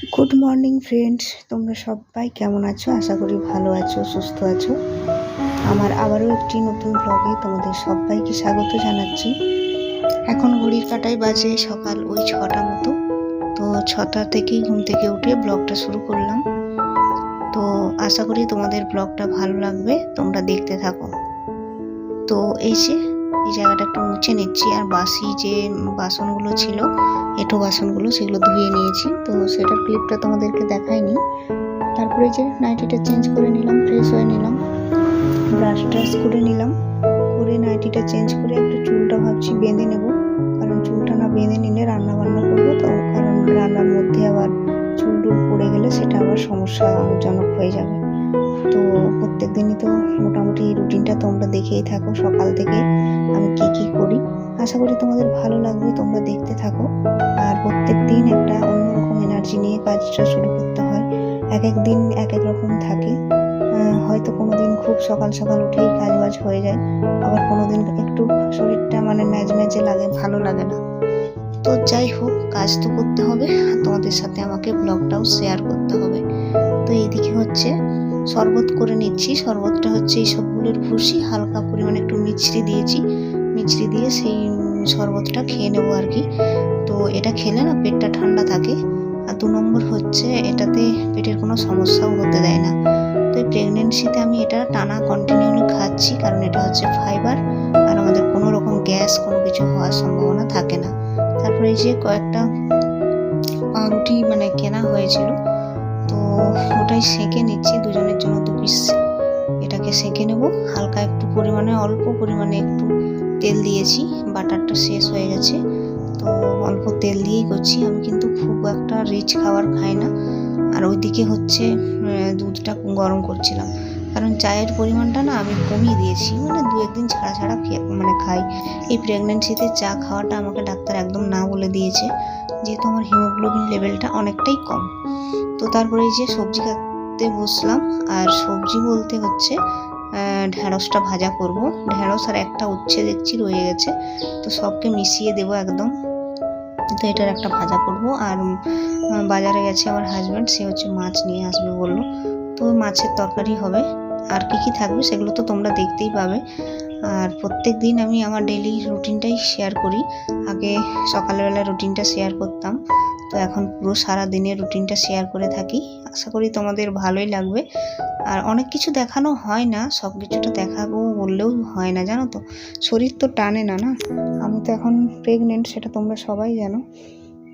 Good morning friends তোমরা সবাই কেমন আছো? আশা করি ভালো আছো, সুস্থ আছো। আমার আবারও একটি নতুন ব্লগে তোমাদের সবাইকে স্বাগত জানাচ্ছি। এখন ঘড়ির কাটায় বাজে সকাল ওই ছটা মতো। তো ছটা থেকেই ঘুম থেকে উঠে ব্লগটা শুরু করলাম। তো আশা করি তোমাদের ব্লগটা ভালো লাগবে, তোমরা দেখতে থাকো। তো এই যে এই জায়গাটা একটু মুছে নিচ্ছি। আর বাসি যে বাসনগুলো ছিল, এঁটো বাসনগুলো সেগুলো ধুয়ে নিয়েছি। তো সেটার ক্লিপটা তোমাদেরকে দেখাইনি। তারপরে যে নাইটিটা চেঞ্জ করে নিলাম ফ্রেশ হয়ে নিলাম। ব্রাশ ট্রাশ করে নিলাম। করে নাইটিটা চেঞ্জ করে একটু চুলটা ভাবছি বেঁধে নেব। কারণ চুলটা না বেঁধে নিলে রান্না বান্না করব তো। কারণ রান্নার মধ্যে আবার চুল পড়ে গেলে সেটা আবার সমস্যাজনক হয়ে যাবে। তো প্রত্যেক দিনই তো মোটামুটি রুটিনটা তোমরা দেখেই থাকো সকাল থেকে আমি কি কি করি। আশা করি তোমাদের ভালো লাগবে, তোমরা দেখতে থাকো। আর প্রত্যেক দিন একটা অন্যরকম এনার্জি নিয়ে কাজটা শুরু করতে হয়। এক এক দিন এক এক রকম থাকে। হয়তো কোনো দিন খুব সকাল সকাল উঠেই কাজ বাজ হয়ে যায়, আবার কোনো দিন একটু শরীরটা মানে ম্যাজ ম্যাজে লাগে, ভালো লাগে না। তো যাই হোক, কাজ তো করতে হবে। তোমাদের সাথে আমাকে ব্লগটাও শেয়ার করতে হবে। তো এইদিকে হচ্ছে শরবত করে নিচ্ছি। শরবতটা হচ্ছে এই সবগুলোর ভুসি, হালকা পরিমাণে একটু মিছরি দিয়েছি। মিছরি দিয়ে সেই শরবতটা খেয়ে নেব আর কি তো এটা খেলে না পেটটা ঠান্ডা থাকে। আর দু নম্বর হচ্ছে এটাতে পেটের কোনো সমস্যাও হতে দেয় না। তো এই প্রেগনেন্সিতে আমি এটা টানা কন্টিনিউলি খাচ্ছি, কারণ এটা হচ্ছে ফাইবার আর আমাদের কোনো রকম গ্যাস কোনো কিছু হওয়ার সম্ভাবনা থাকে না। তারপরে এই যে কয়েকটা পাউরুটি মানে কেনা হয়েছিল, তো ওটাই সেঁকে নিচ্ছি দুজনের পিস এটাকে সেঁকে নেব। হালকা একটু পরিমাণে, অল্প পরিমাণে একটু তেল দিয়েছি। বাটারটা শেষ হয়ে গেছে। তো অল্প তেল দিয়েই করছি। আমি কিন্তু খুব একটা রিচ খাবার খাই না। আর ওইদিকে হচ্ছে দুধটা গরম করছিলাম। কারণ চায়ের পরিমাণটা না আমি কমিয়ে দিয়েছি। মানে দু একদিন ছাড়া ছাড়া মানে খাই। এই প্রেগনেন্সিতে চা খাওয়াটা আমাকে ডাক্তার একদম না বলে দিয়েছে। যেহেতু আমার হিমোগ্লোবিন লেভেলটা অনেকটাই কম। তো তারপরে এই যে সবজি কাটতে বসলাম, আর সবজি বলতে হচ্ছে ঢ্যাঁড়সটা ভাজা করব। ঢ্যাঁড়স আর একটা উচ্ছে দেখছি রয়ে গেছে, তো সবকে মিশিয়ে দেবো একদম। তো এটার একটা ভাজা করব, আর বাজারে গেছে আমার হাজব্যান্ড সে হচ্ছে মাছ নিয়ে আসবে বলল। তো মাছের তরকারি হবে, আর কি কি থাকবে সেগুলো তো তোমরা দেখতেই পাবে। আর প্রত্যেক দিন আমি আমার ডেলি রুটিনটাই শেয়ার করি। আগে সকালবেলা রুটিনটা শেয়ার করতাম তো এখন পুরো সারা দিনের রুটিনটা শেয়ার করে থাকি। আশা করি তোমাদের ভালোই লাগবে। আর অনেক কিছু দেখানো হয় না, সব কিছুটা দেখাবো বললেও হয় না, জানো তো? শরীর তো টানে না না? আমি তো এখন প্রেগনেন্ট সেটা তোমরা সবাই জানো।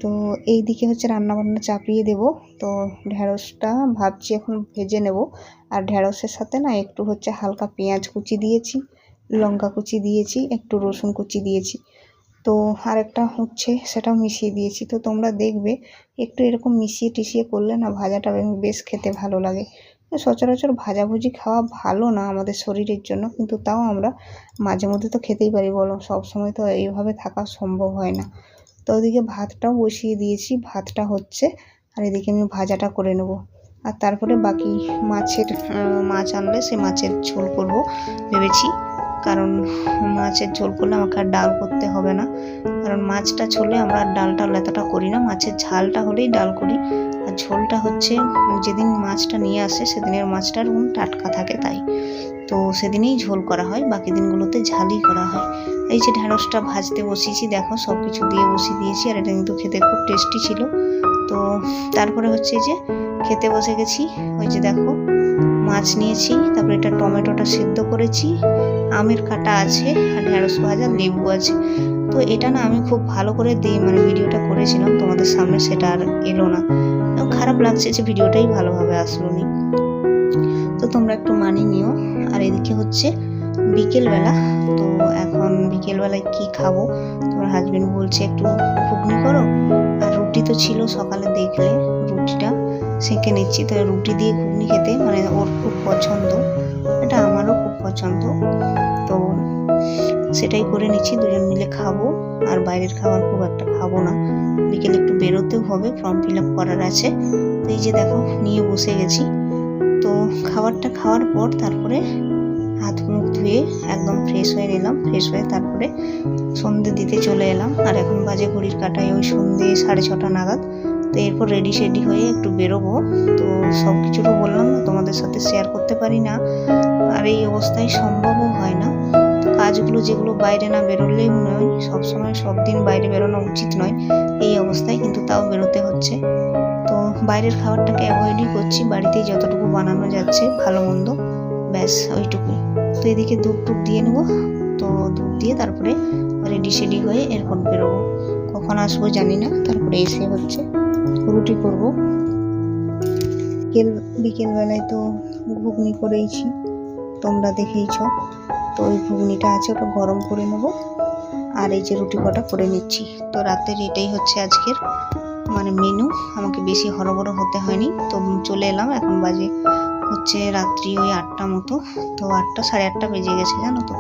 তো এই দিকে হচ্ছে রান্নাবান্না চাপিয়ে দেব। তো ঢ্যাঁড়সটা ভাবছি এখন ভেজে নেব। আর ঢ্যাঁড়সের সাথে না একটু হচ্ছে হালকা পেঁয়াজ কুচি দিয়েছি, লঙ্কা কুচি দিয়েছি, একটু রসুন কুচি দিয়েছি। তো আর একটা হচ্ছে সেটাও মিশিয়ে দিয়েছি। তো তোমরা দেখবে একটু এরকম মিশিয়ে টিশিয়ে করলে না ভাজাটা বেশ খেতে ভালো লাগে। সচরাচর ভাজাভুজি খাওয়া ভালো না আমাদের শরীরের জন্য, কিন্তু তাও আমরা মাঝে মধ্যে তো খেতেই পারি বলো সব সময় তো এইভাবে থাকা সম্ভব হয় না। তো ওদিকে ভাতটাও বসিয়ে দিয়েছি, ভাতটা হচ্ছে আর এদিকে আমি ভাজাটা করে নেব। আর তারপরে বাকি মাছের মাছ আনলে সে মাছের ঝোল করব, ভেবেছি। কারণ মাছের ঝোল করলে আমাকে আর ডাল করতে হবে না। কারণ মাছটা ছোলে আমরা ডালটা এতটা করি না। মাছের ঝালটা হলেই ডাল করি। আর ঝোলটা হচ্ছে যেদিন মাছটা নিয়ে আসে সেদিনের মাছটা এরকম টাটকা থাকে তাই। তো সেদিনেই ঝোল করা হয়, বাকি দিনগুলোতে ঝালই করা হয়। এই যে ঢ্যাঁড়সটা ভাজতে বসিয়েছি, দেখো সব কিছু দিয়ে বসিয়ে দিয়েছি আর এটা কিন্তু খেতে খুব টেস্টি ছিল। তো তারপরে হচ্ছে যে খেতে বসে গেছি। ওই যে দেখো মাছ নিয়েছি, তারপরে এটা টমেটোটা সিদ্ধ করেছি। আমের কাটা আছে আর ঢ্যাঁড়স ভাজা, লেবু আছে। তো এটা না আমি খুব ভালো করে দিই মানে ভিডিওটা করেছিলাম, তোমাদের সামনে সেটা আর এলো না। খারাপ লাগছে যে ভিডিওটাই ভালোভাবে আসলো নি। তো তোমরা একটু মানিয়ে নিও। আর এদিকে হচ্ছে বিকেলবেলা, তো এখন বিকেলবেলায় কি খাব? তোমার হাজবেন্ড বলছে একটু ঘুগনি করো। আর রুটি তো ছিল সকালে দেখলে, রুটিটা সেঁকে নিচ্ছি। তো রুটি দিয়ে ঘুগনি খেতে মানে ওর খুব পছন্দ। পছন্দ তো সেটাই করে নিচ্ছি, দুজন মিলে খাব। আর বাইরের খাবার খুব একটা খাব না। বিকেলে একটু বেরোতেও হবে, ফর্ম ফিল আপ করার আছে। তো এই যে দেখো, নিয়ে বসে গেছি। তো খাবারটা খাওয়ার পর তারপরে হাত মুখ ধুয়ে একদম ফ্রেশ হয়ে নিলাম। ফ্রেশ হয়ে তারপরে সন্ধে দিতে চলে এলাম। আর এখন বাজে ঘড়ির কাটায় ওই সন্ধে সাড়ে ছটা নাগাদ। তো এরপর রেডি সেডি হয়ে একটু বেরোবো। তো সব কিছু তো বললাম তোমাদের সাথে শেয়ার করতে পারি না। এই অবস্থায় সম্ভবও হয় না। তো কাজগুলো যেগুলো বাইরে না বেরোলেই মনে হয় সবসময় সব দিন বাইরে বেরোনো উচিত নয়। এই অবস্থায় কিন্তু তাও বেরোতে হচ্ছে। তো বাইরের খাবারটাকে অ্যাভয়েডই করছি। বাড়িতেই যতটুকু বানানো যাচ্ছে, ভালো মন্দ, ব্যাস ওইটুকুই। তো এদিকে দুধ টুপ দিয়ে নেব। তো দুধ দিয়ে তারপরে রেডি সেডি হয়ে এরপর বেরোবো। কখন আসব জানি না, তারপরে এসে হচ্ছে রুটি করব। বিকেল বিকেলবেলায় তো ঘুগনি করেইছি। তোমরা দেখেইছ। তো ওই ঘুগনিটা আছে, ওটা গরম করে নেব। আর এই যে রুটি কটা করে নিচ্ছি। তো রাতের এটাই হচ্ছে আজকের মানে মেনু আমাকে বেশি হরবড় হতে হয়নি। তো চলে এলাম, এখন বাজে হচ্ছে রাত্রি ওই আটটা মতো। তো আটটা, সাড়ে আটটা বেজে গেছে, জানো তো?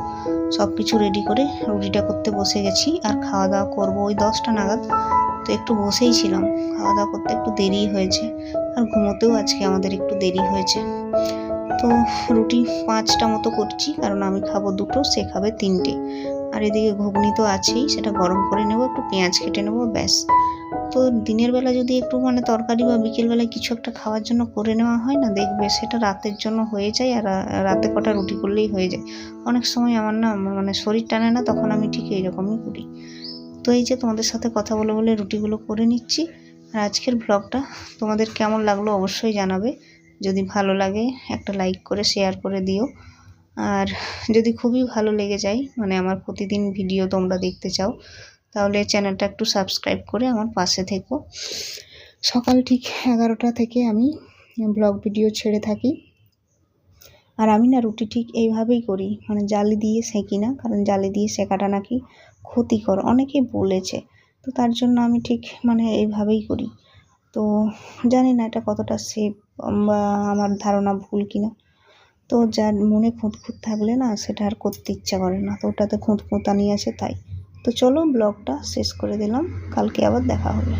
সব কিছু রেডি করে রুটিটা করতে বসে গেছি। আর খাওয়া দাওয়া করব ওই দশটা নাগাদ। তো একটু বসেই ছিলাম। খাওয়া দাওয়া করতে একটু দেরি হয়েছে। আর ঘুমোতেও আজকে আমাদের একটু দেরি হয়েছে। তো রুটি পাঁচটা মতো করছি, কারণ আমি খাব দুটো, সে খাবে তিনটে। আর এদিকে ঘুগনি তো আছেই, সেটা গরম করে নেব, একটু পেঁয়াজ কেটে নেব, ব্যাস। তো দিনের বেলা যদি একটু মানে তরকারি বা বিকেলবেলায় কিছু একটা খাওয়ার জন্য করে নেওয়া হয় না, দেখবে সেটা রাতের জন্য হয়ে যায়, আর রাতে কটা রুটি করলেই হয়ে যায়। অনেক সময় আমার না মানে শরীর টানে না, তখন আমি ঠিক এইরকমই করি। তো এই যে তোমাদের সাথে কথা বলে বলে রুটিগুলো করে নিচ্ছি, আর আজকের ব্লগটা তোমাদের কেমন লাগল অবশ্যই জানাবে। যদি ভালো লাগে একটা লাইক করে শেয়ার করে দিও। আর যদি খুবই ভালো লেগে যায় মানে আমার প্রতিদিন ভিডিও তোমরা দেখতে চাও, তাহলে চ্যানেলটা একটু সাবস্ক্রাইব করে আমার পাশে থেকো। সকাল ঠিক এগারোটা থেকে আমি ব্লগ ভিডিও ছেড়ে থাকি। আর আমি না রুটি ঠিক এইভাবেই করি মানে জালি দিয়ে সেঁকি না, কারণ জালি দিয়ে সেঁকাটা নাকি ক্ষতিকর অনেকেই বলেছে। তো তার জন্য আমি ঠিক মানে এইভাবেই করি। তো জানি না এটা কতটা সেফ বা আমার ধারণা ভুল কিনা। তো যার মনে খুঁতখুঁত থাকলে না, সেটা আর করতে ইচ্ছা করে না। তো ওটাতে খুঁতখুঁতানি আছে তাই। তো চলো ব্লগটা শেষ করে দিলাম। কালকে আবার দেখা হবে।